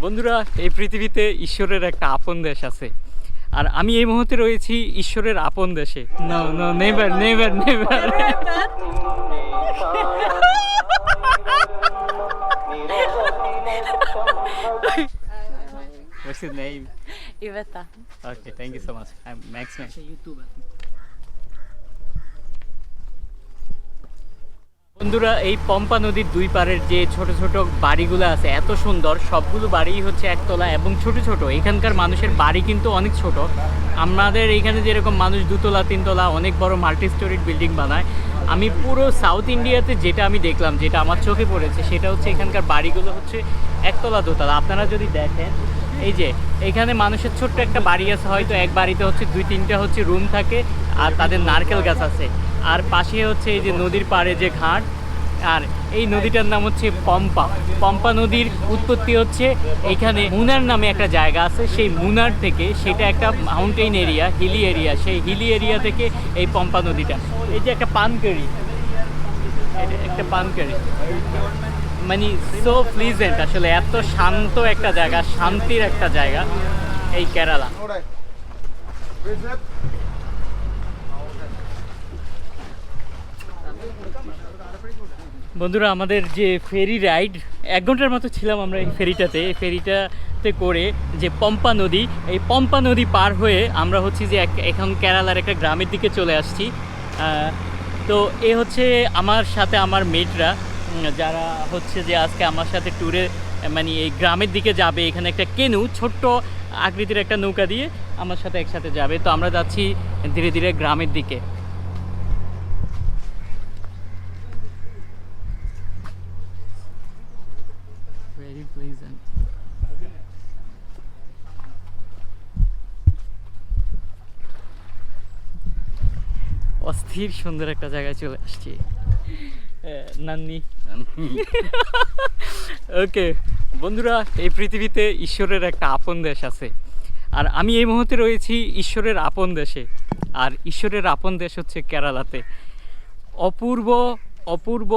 বন্ধুরা এই পৃথিবীতে ঈশ্বরের একটা আপন দেশ আছে আর আমি এই মুহূর্তে রয়েছি ঈশ্বরের আপন দেশে no no never never never What's your name? Iveta. Okay, thank you so much. I'm Max Man. বন্ধুরা, এই পম্পা নদীর দুই পারের যে ছোট ছোট বাড়িগুলো আছে, এত সুন্দর। সবগুলো বাড়িই হচ্ছে একতলা এবং ছোট ছোট। এখানকার মানুষের বাড়ি কিন্তু অনেক ছোট। আমাদের এইখানে যেরকম মানুষ দুতলা, তিনতলা, অনেক বড় মাল্টি স্টোরিড বিল্ডিং বানায়। আমি পুরো সাউথ ইন্ডিয়াতে যেটা আমি দেখলাম, যেটা আমার চোখে পড়েছে, সেটা হচ্ছে এখানকার বাড়িগুলো হচ্ছে একতলা, দোতলা। আপনারা যদি দেখেন, এই যে, এখানে মানুষের ছোট্ট একটা বাড়ি আছে, হয়তো এক বাড়িতে হচ্ছে দুই, তিনটা হচ্ছে রুম থাকে, আর তাদের নারকেল গাছ আছে। আর পাশে হচ্ছে এই যে নদীর পাড়ে যে ঘাট আর এই নদীটার নাম হচ্ছে পম্পা। পম্পা নদীর উৎপত্তি হচ্ছে এখানে মুনার নামে একটা জায়গা আছে। সেই মুনার থেকে সেটা একটা মাউন্টেন এরিয়া হিলি এরিয়া সেই হিলি এরিয়া থেকে এই পম্পা নদীটা। এই যে একটা পানকারি একটা পানকারি মানে সো প্লিজেন্ট আসলে এত শান্ত একটা জায়গা, শান্তির একটা জায়গা এই কেরালা। বন্ধুরা, আমাদের যে ফেরি রাইড, এক ঘণ্টার মতো ছিলাম আমরা এই ফেরিটাতে। এই ফেরিটাতে করে যে পম্পা নদী, এই পম্পা নদী পার হয়ে আমরা হচ্ছি যে এখন কেরালার একটা গ্রামের দিকে চলে আসছি। তো এ হচ্ছে আমার সাথে আমার মেটরা যারা হচ্ছে যে আজকে আমার সাথে ট্যুরে মানে এই গ্রামের দিকে যাবে। এখানে একটা কেনু, ছোট্ট আকৃতির একটা নৌকা দিয়ে আমার সাথে একসাথে যাবে। তো আমরা যাচ্ছি ধীরে ধীরে গ্রামের দিকে। Very pleasant. অস্থির সুন্দর একটা জায়গায় চলে আসছি। নান্নি। ওকে, বন্ধুরা, এই পৃথিবীতে ঈশ্বরের একটা আপন দেশ আছে। আর আমি এই মুহূর্তে রয়েছি ঈশ্বরের আপন দেশে। আর ঈশ্বরের আপন দেশ হচ্ছে কেরালাতে। অপূর্ব অপূর্ব,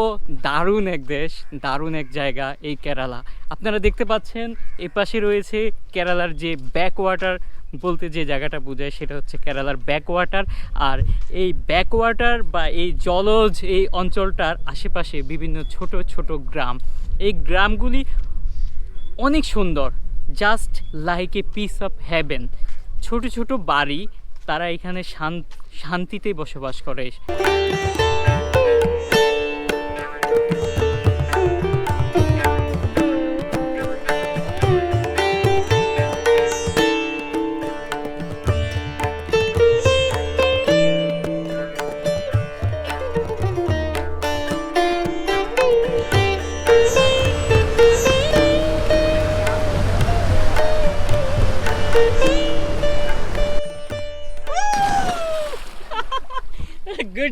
দারুণ এক দেশ, দারুণ এক জায়গা এই কেরালা। আপনারা দেখতে পাচ্ছেন, এ পাশে রয়েছে কেরালার যে ব্যাকওয়াটার বলতে যে জায়গাটা বোঝায় সেটা হচ্ছে কেরালার ব্যাকওয়াটার আর এই ব্যাকওয়াটার বা এই জলজ এই অঞ্চলটার আশেপাশে বিভিন্ন ছোট ছোট গ্রাম। এই গ্রামগুলি অনেক সুন্দর just like a piece of heaven ছোট ছোট বাড়ি, তারা এখানে শান্তিতে বসবাস করে।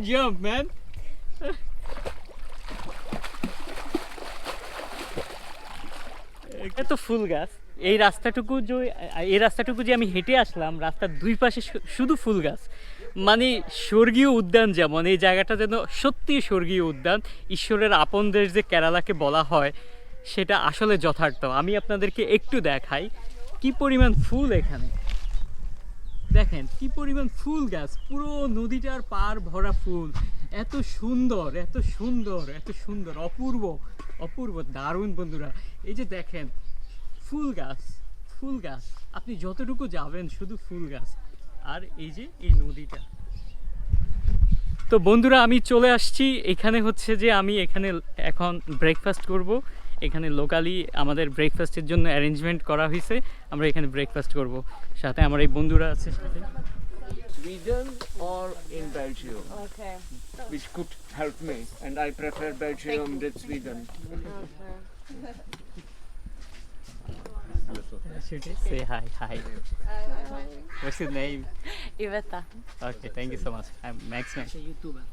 গুড জব ম্যান এটা তো ফুল গাছ। এই রাস্তাটুকু যে, এই রাস্তাটুকু যে আমি হেঁটে আসলাম, রাস্তার দুই পাশে শুধু ফুল গাছ। মানে স্বর্গীয় উদ্যান যেমন, এই জায়গাটা যেন সত্যি স্বর্গীয় উদ্যান। ঈশ্বরের আপন দেশ যে কেরালাকে বলা হয়, সেটা আসলে যথার্থ। আমি আপনাদেরকে একটু দেখাই, কি পরিমাণ ফুল এখানে। দেখেন, কি পরিমাণ ফুল গাছ, পুরো নদীটার পার ভরা ফুল। এত সুন্দর এত সুন্দর এত সুন্দর, অপূর্ব অপূর্ব, দারুণ বন্ধুরা। এই যে দেখেন, ফুল গাছ ফুল গাছ। আপনি যতটুকু যাবেন শুধু ফুল গাছ। আর এই যে এই নদীটা। তো বন্ধুরা, আমি চলে আসছি। এখানে হচ্ছে যে আমি এখানে এখন ব্রেকফাস্ট করব। এখানে লোকালি আমাদের ব্রেকফাস্টের জন্য অ্যারেঞ্জমেন্ট করা হয়েছে আমরা এখানে ব্রেকফাস্ট করব সাথে আমার এই বন্ধুরা আছে সাথে Sweden or in Belgium, Okay. which could help me, and I prefer Belgium than Sweden. Say hi, hi. What's your name? Iveta. Okay, thank you so much. I'm Max Man.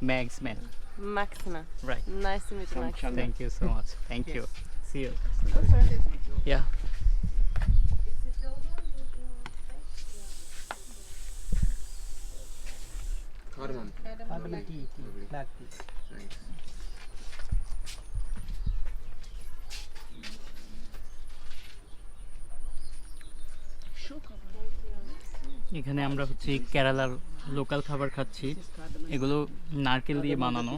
Max Man. Maxima. Right. Nice to meet you, Max. Thank you so much. Thank you. See you. Yeah. এখানে আমরা হচ্ছে কেরালার local খাবার খাচ্ছি। এগুলো নারকেল দিয়ে বানানো।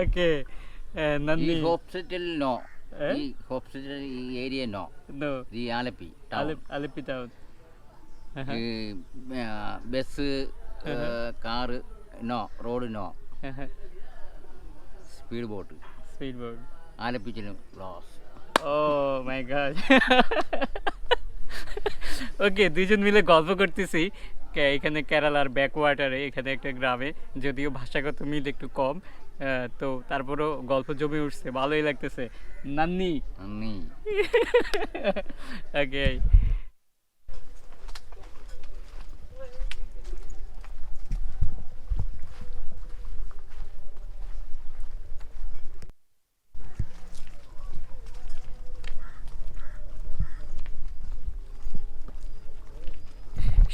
ওকে ഈ নন্দি ഹോസ്പിറ്റൽ നോ ഏ? ഈ ഹോസ്പിറ്റൽ ഈ ഏരിയ നോ നോ ഈ ആലപ്പി ടൗൺ আলিপি টাউন ഈ ആ, ബസ് ഏ, car no road no speed boat speed board ആലപ്പിച്ചിലും loss O my god ওকে দুইজন মিলে গল্প করতেছি কে- এখানে কেরালার ব্যাকওয়াটারে এখানে একটা গ্রামে যদিও ভাষাগত মিল একটু কম আহ, হ্যাঁ, তো তারপরও গল্প জমে উঠছে ভালোই লাগতেছে। নান্নি। নান্নি। ওকে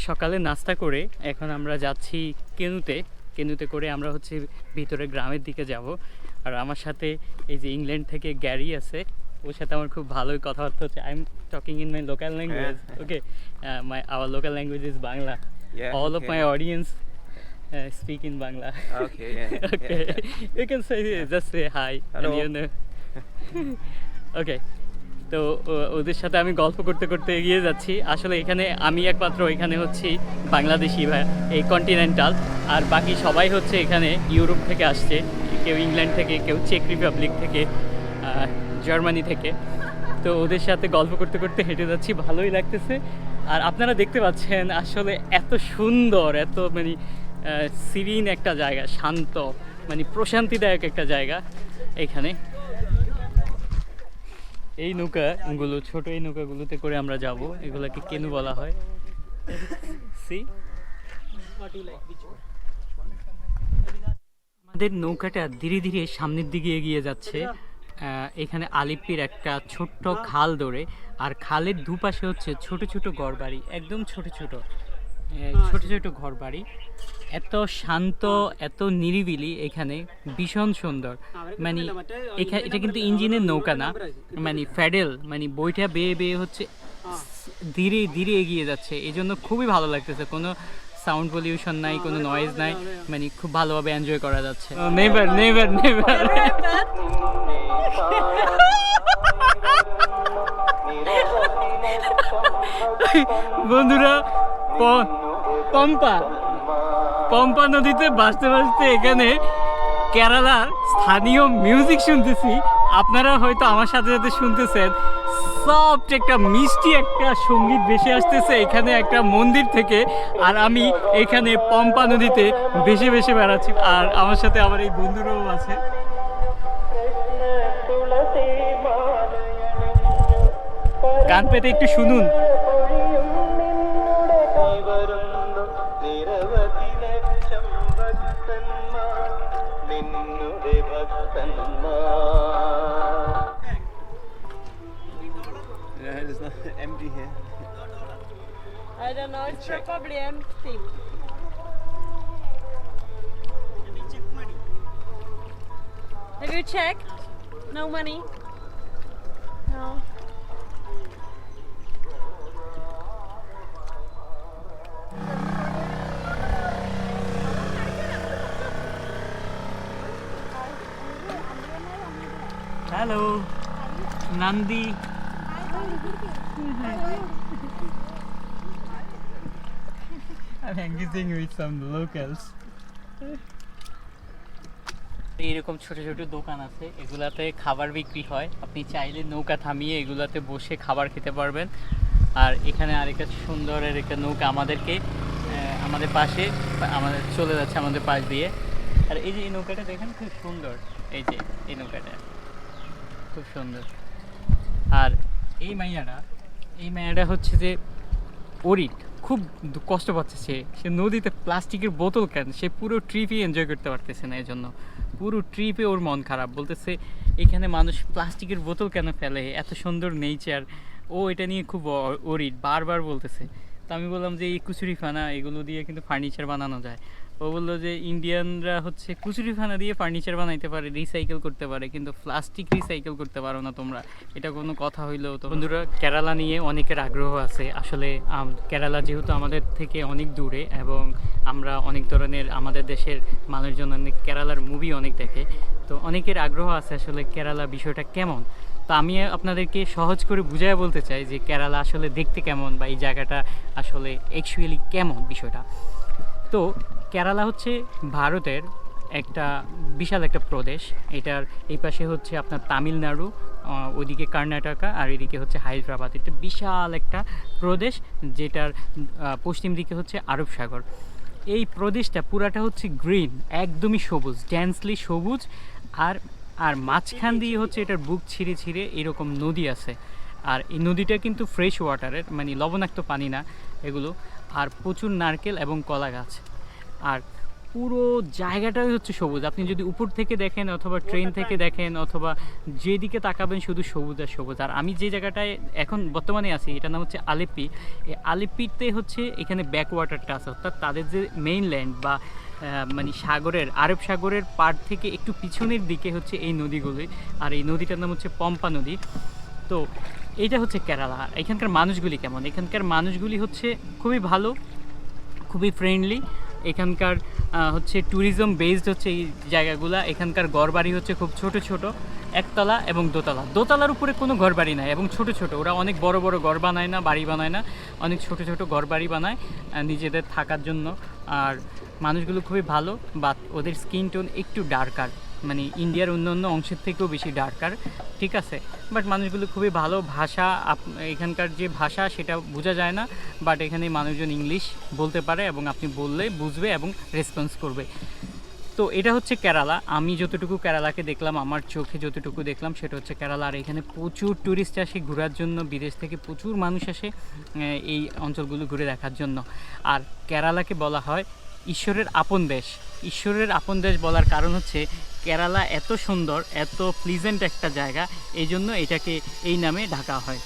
সকালে নাস্তা করে এখন আমরা যাচ্ছি কেনুতে। কেনুতে করে আমরা হচ্ছে ভিতরে গ্রামের দিকে যাব আর আমার সাথে এই যে ইংল্যান্ড থেকে গ্যারি আছে ওর সাথে আমার খুব ভালোই কথাবার্তা হচ্ছে I am talking in my local language okay my our local language is Bangla all of my audience uh, speak in Bangla. Okay, yeah, okay, yeah. you can say just say hi. Hello. And you know. okay. তো ওদের সাথে আমি গল্প করতে করতে এগিয়ে যাচ্ছি। আসলে এখানে আমি একমাত্র এখানে হচ্ছি বাংলাদেশি এই কন্টিনেন্টাল আর বাকি সবাই হচ্ছে এখানে ইউরোপ থেকে আসছে, কেউ ইংল্যান্ড থেকে, কেউ চেক রিপাবলিক থেকে জার্মানি থেকে। তো ওদের সাথে গল্প করতে করতে হেঁটে যাচ্ছি, ভালোই লাগতেছে। আর আপনারা দেখতে পাচ্ছেন আসলে এত সুন্দর, এত মানে সিরিন একটা জায়গা, শান্ত মানে প্রশান্তিদায়ক একটা জায়গা এখানে। এই নৌকাগুলো, ছোট এই নৌকাগুলোতে করে আমরা যাব। এগুলোকে কেনু বলা হয়। সি আমাদের নৌকাটা ধীরে ধীরে সামনের দিকে এগিয়ে যাচ্ছে। এখানে আলিপির একটা ছোট্ট খাল ধরে। আর খালের দুপাশে হচ্ছে ছোট ছোট ঘরবাড়ি একদম ছোট ছোট। আহ, ছোট ছোট ঘরবাড়ি। এত শান্ত এত নিরিবিলি এখানে ভীষণ সুন্দর। মানে এখানে এটা কিন্তু ইঞ্জিনের নৌকা না। মানে ফ্যাডেল মানে বইটা বেয়ে বেয়ে হচ্ছে ধীরে ধীরে এগিয়ে যাচ্ছে। এই জন্য খুবই ভালো লাগতেছে। কোনো সাউন্ড পলিউশন নাই কোনো নয়েজ নাই। মানে খুব ভালোভাবে এনজয় করা যাচ্ছে। নেভার নেভার নেভার বন্ধুরা পম্পা। পম্পা নদীতে বাঁচতে বাঁচতে এখানে কেরালার স্থানীয় মিউজিক শুনতেছি। আপনারা হয়তো আমার সাথে সাথে শুনতেছেন। সফট একটা, মিষ্টি একটা সংগীত ভেসে আসতেছে এখানে একটা মন্দির থেকে। আর আমি এখানে পম্পা নদীতে ভেসে ভেসে বেড়াচ্ছি। আর আমার সাথে আমার এই বন্ধুরাও আছে। গান পেতে একটু শুনুন। വരുന്നു നിരവധി ലക്ഷം ഭക്തന്മാർ നിന്നുടെ ഭക്തന്മാർ Yeah, it's not empty here. I don't know, it's probably empty. Have you checked? No money? Nandi I'm engaging with some locals. এইরকম ছোট ছোট দোকান আছে এগুলাতে খাবার বিক্রি হয়। আপনি চাইলে নৌকা থামিয়ে এগুলাতে বসে খাবার খেতে পারবেন। আর এখানে আরেকটা সুন্দর এর একটা নৌকা আমাদেরকে আমাদের পাশে আমাদের চলে যাচ্ছে আমাদের পাশ দিয়ে। আর এই যে এই নৌকাটা দেখেন খুব সুন্দর। এই যে এই নৌকাটা খুব সুন্দর। আর এই মাইয়াটা এই মাইয়াটা হচ্ছে যে ওরিট খুব কষ্ট পাচ্ছে সে। সে নদীতে প্লাস্টিকের বোতল কেন? সে পুরো ট্রিপই এনজয় করতে পারতেছে না এই জন্য পুরো ট্রিপে ওর মন খারাপ। বলতেছে, এখানে মানুষ প্লাস্টিকের বোতল কেন ফেলে? এত সুন্দর নেচার ও এটা নিয়ে খুব ওরিট বারবার বলতেছে। তো আমি বললাম যে, এই কুচুরি ফানা এগুলো দিয়ে কিন্তু ফার্নিচার বানানো যায়। ও বলল যে ইন্ডিয়ানরা হচ্ছে কুচুরিখানা দিয়ে ফার্নিচার বানাইতে পারে রিসাইকেল করতে পারে, কিন্তু প্লাস্টিক রিসাইকেল করতে পারো না তোমরা। এটা কোনো কথা হইলেও তো। বন্ধুরা, কেরালা নিয়ে অনেকের আগ্রহ আছে। আসলে কেরালা যেহেতু আমাদের থেকে অনেক দূরে এবং আমরা অনেক ধরনের আমাদের দেশের মানুষজন অনেক, কেরালার মুভি অনেক দেখে, তো অনেকের আগ্রহ আছে আসলে কেরালা বিষয়টা কেমন। তো আমি আপনাদেরকে সহজ করে বুঝাই বলতে চাই যে কেরালা আসলে দেখতে কেমন বা এই জায়গাটা আসলে অ্যাকচুয়ালি কেমন বিষয়টা। তো কেরালা হচ্ছে ভারতের একটা বিশাল একটা প্রদেশ। এটার এই পাশে হচ্ছে আপনার তামিলনাড়ু ওইদিকে কর্ণাটকা আর এদিকে হচ্ছে হায়দ্রাবাদ। এটা বিশাল একটা প্রদেশ যেটার পশ্চিম দিকে হচ্ছে আরব সাগর। এই প্রদেশটা পুরাটা হচ্ছে গ্রিন, একদমই সবুজ ড্যান্সলি সবুজ আর আর মাঝখান দিয়ে হচ্ছে এটার বুক ছিঁড়ে ছিঁড়ে এরকম নদী আছে। আর এই নদীটা কিন্তু ফ্রেশ ওয়াটারের মানে লবণাক্ত পানি না এগুলো। আর প্রচুর নারকেল এবং কলা গাছ আর পুরো জায়গাটাই হচ্ছে সবুজ। আপনি যদি উপর থেকে দেখেন অথবা ট্রেন থেকে দেখেন অথবা যেদিকে তাকাবেন শুধু সবুজ আর সবুজ। আর আমি যে জায়গাটায় এখন বর্তমানে আছি এটার নাম হচ্ছে আলেপি এই আলেপিতে হচ্ছে এখানে ব্যাক ওয়াটারটা আছে। অর্থাৎ তাদের যে মেইনল্যান্ড বা মানে সাগরের আরব সাগরের পার থেকে একটু পিছনের দিকে হচ্ছে এই নদীগুলি। আর এই নদীটার নাম হচ্ছে পম্পা নদী। তো এইটা হচ্ছে কেরালা। এখানকার মানুষগুলি কেমন? এখানকার মানুষগুলি হচ্ছে খুবই ভালো খুবই ফ্রেন্ডলি এখানকার হচ্ছে ট্যুরিজম বেসড হচ্ছে এই জায়গাগুলো। এখানকার ঘরবাড়ি হচ্ছে খুব ছোট ছোট, একতলা এবং দোতলা। দোতলার উপরে কোনো ঘরবাড়ি নাই এবং ছোট ছোট। ওরা অনেক বড় বড় ঘর বানায় না, বাড়ি বানায় না, অনেক ছোট ছোট ঘরবাড়ি বানায় নিজেদের থাকার জন্য। আর মানুষগুলো খুবই ভালো বা ওদের স্কিন টোন একটু ডার্কার মানে ইন্ডিয়ার অন্য অন্য অংশের থেকেও বেশি ডার্কার ঠিক আছে? বাট মানুষগুলো খুবই ভালো ভাষা এখানকার যে ভাষা সেটা বোঝা যায় না বাট এখানে মানুষজন ইংলিশ বলতে পারে এবং আপনি বললে বুঝবে এবং রেসপন্স করবে। তো এটা হচ্ছে কেরালা আমি যতটুকু কেরালাকে দেখলাম, আমার চোখে যতটুকু দেখলাম, সেটা হচ্ছে কেরালা আর এখানে প্রচুর ট্যুরিস্ট আসে ঘোরার জন্য, বিদেশ থেকে প্রচুর মানুষ আসে এই অঞ্চলগুলো ঘুরে দেখার জন্য। আর কেরালাকে বলা হয় ঈশ্বরের আপন দেশ। ঈশ্বরের আপন দেশ বলার কারণ হচ্ছে কেরালা এত সুন্দর এত প্লিজেন্ট একটা জায়গা এই জন্য এটাকে এই নামে ঢাকা হয়।